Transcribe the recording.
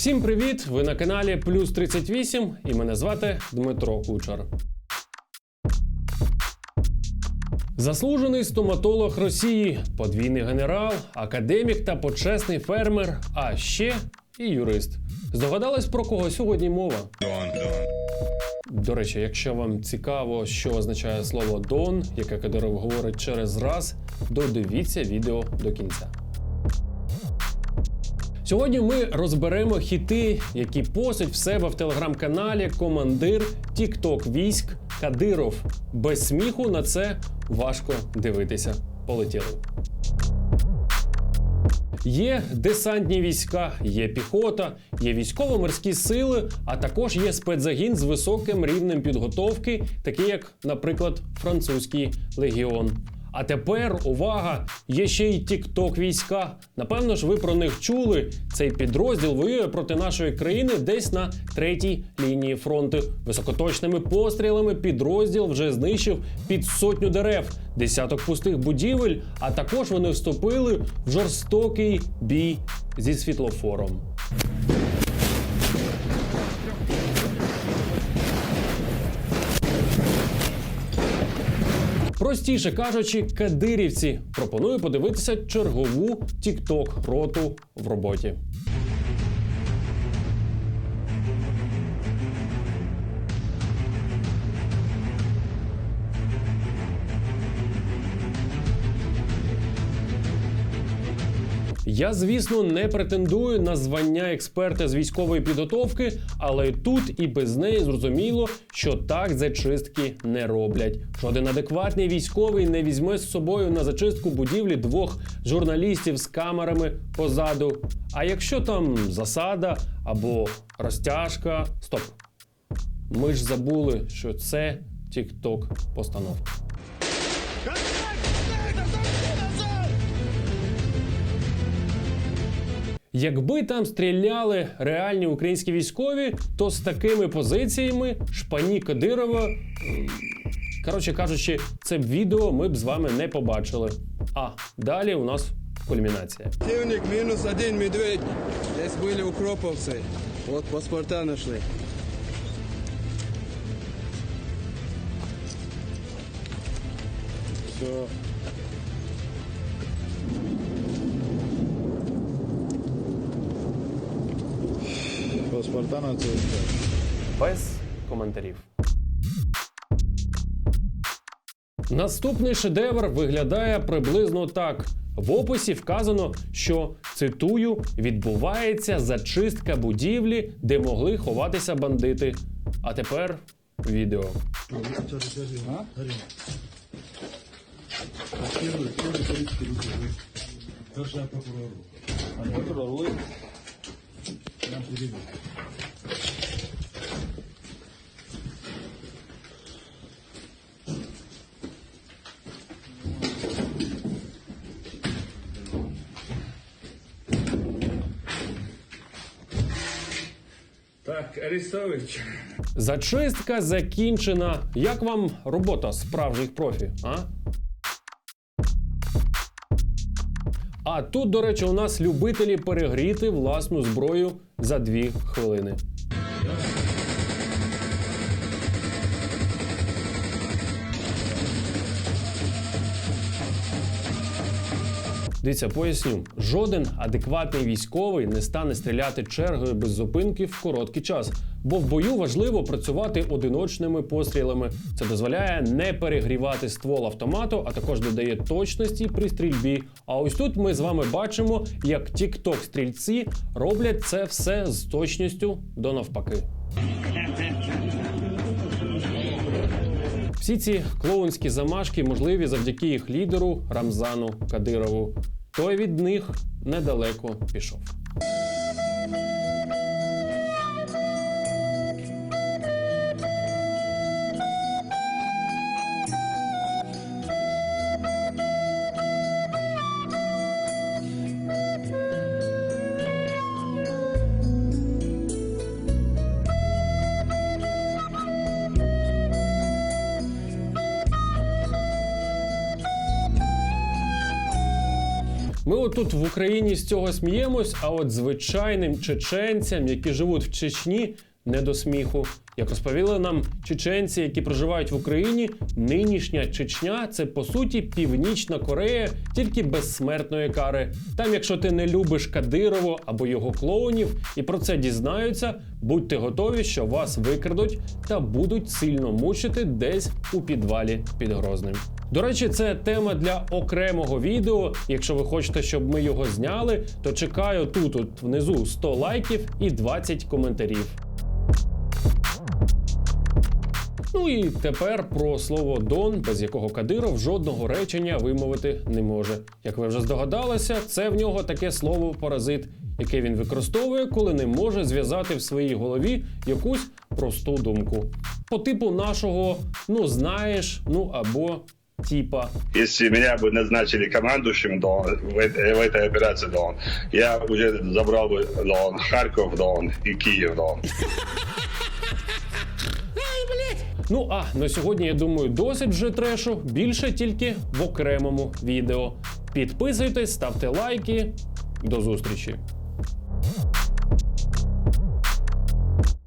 Всім привіт! Ви на каналі Плюс 38 і мене звати Дмитро Кучер. Заслужений стоматолог Росії, подвійний генерал, академік та почесний фермер, а ще і юрист. Здогадались про кого сьогодні мова? До речі, якщо вам цікаво, що означає слово Дон, яке Кадиров говорить через раз, додивіться відео до кінця. Сьогодні ми розберемо хіти, які постять в себе в телеграм-каналі командир Тікток військ Кадиров. Без сміху на це важко дивитися. Полетіли. Є десантні війська, є піхота, є військово-морські сили, а також є спецзагін з високим рівнем підготовки, такий як, наприклад, французький легіон. А тепер увага! Є ще й тікток війська. Напевно ж, ви про них чули. Цей підрозділ воює проти нашої країни десь на третій лінії фронту. Високоточними пострілами підрозділ вже знищив під сотню дерев, десяток пустих будівель. А також вони вступили в жорстокий бій зі світлофором. Простіше кажучи, кадирівці пропоную подивитися чергову тікток роту в роботі. Я, звісно, не претендую на звання експерта з військової підготовки, але тут і без неї зрозуміло, що так зачистки не роблять. Жоден адекватний військовий не візьме з собою на зачистку будівлі двох журналістів з камерами позаду. А якщо там засада або розтяжка, стоп. Ми ж забули, що це тік-ток постановка. Якби там стріляли реальні українські військові, то з такими позиціями шпані Кадирова, коротше кажучи, це відео ми б з вами не побачили. А далі у нас кульмінація. Противник минус один медведь. Здесь были укроповцы. Вот паспорта нашли. Все. Паспорта на це. Без коментарів. Наступний шедевр виглядає приблизно так. В описі вказано, що цитую, відбувається зачистка будівлі, де могли ховатися бандити. А тепер відео. Так, Арестович. Зачистка закінчена. Як вам робота справжніх профі? А? А тут, до речі, у нас любителі перегріти власну зброю за дві хвилини. Дивіться, поясню, жоден адекватний військовий не стане стріляти чергою без зупинки в короткий час, бо в бою важливо працювати одиночними пострілами. Це дозволяє не перегрівати ствол автомату, а також додає точності при стрільбі. А ось тут ми з вами бачимо, як тікток стрільці роблять це все з точністю до навпаки. Всі ці клоунські замашки можливі завдяки їх лідеру Рамзану Кадирову. Той від них недалеко пішов. Ми отут в Україні з цього сміємось, а от звичайним чеченцям, які живуть в Чечні, не до сміху. Як розповіли нам чеченці, які проживають в Україні, нинішня Чечня це по суті Північна Корея, тільки без смертної кари. Там, якщо ти не любиш Кадирово або його клоунів, і про це дізнаються, будьте готові, що вас викрадуть та будуть сильно мучити десь у підвалі під Грозним. До речі, це тема для окремого відео. Якщо ви хочете, щоб ми його зняли, то чекаю тут, от внизу 100 лайків і 20 коментарів. Ну і тепер про слово Дон, без якого Кадиров жодного речення вимовити не може. Як ви вже здогадалися, це в нього таке слово паразит, яке він використовує, коли не може зв'язати в своїй голові якусь просту думку. По типу нашого ну знаєш, ну або типа. Если меня бы назначили командующим Дон, в, этой- в этой операции Дон, я уже забрал бы Дон, Харьков Дон и Киев Дон. Ну а на сьогодні я думаю, досить вже трешу. Більше тільки в окремому відео. Підписуйтесь, ставте лайки. До зустрічі!